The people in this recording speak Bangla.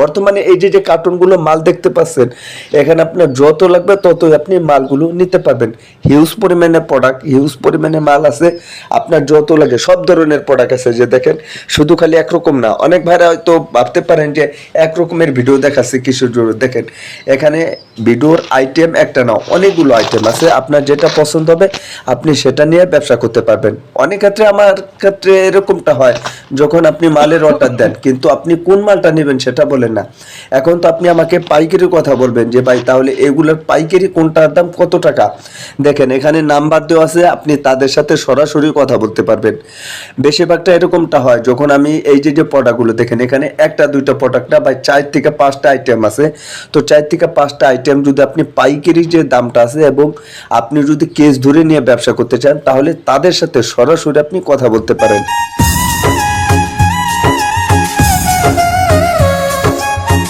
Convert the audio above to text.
বর্তমানে এই যে যে কার্টুনগুলো মাল দেখতে পাচ্ছেন, এখানে আপনার যত লাগবে ততই আপনি মালগুলো নিতে পারবেন। হিউজ পরিমাণে প্রোডাক্ট হিউজ পরিমাণে মাল আছে। আপনার যত লাগে, সব ধরনের প্রোডাক্ট আছে যে দেখেন, শুধু খালি একরকম না। অনেক ভাইরা হয়তো ভাবতে পারেন যে এক রকমের ভিডিও দেখাচ্ছে কিশোর জোর দেখেন, এখানে ভিডিওর আইটেম একটা না, অনেকগুলো আইটেম আছে। আপনার যেটা পছন্দ হবে, আপনি সেটা নিয়ে ব্যবসা করতে পারবেন। অনেক ক্ষেত্রে আমার ক্ষেত্রে এরকমটা হয়, যখন আপনি মালের অর্ডার দেন, কিন্তু আপনি কোন মালটা নেবেন সেটা বলেন না। এখন তো আপনি আমাকে পাইকারির কথা বলবেন যে, ভাই, তাহলে এগুলোর পাইকারি কোনটার দাম কত টাকা? দেখেন, এখানে নাম্বার দেওয়া আছে, আপনি তাদের সাথে সরাসরি কথা বলতে পারবেন। বেশিরভাগটা এরকমটা হয়, যখন আমি এই যে যে প্রোডাক্টগুলো দেখেন, এখানে একটা, দুইটা প্রোডাক্ট না বা চার থেকে পাঁচটা আইটেম আছে। তো চার থেকে পাঁচটা আইটেম যদি আপনি পাইকারি যে দামটা আছে এবং আপনি যদি কেস ধরে নিয়ে ব্যবসা করতে চান, তাহলে তাদের সাথে সরাসরি আপনি কথা বলতে পারেন।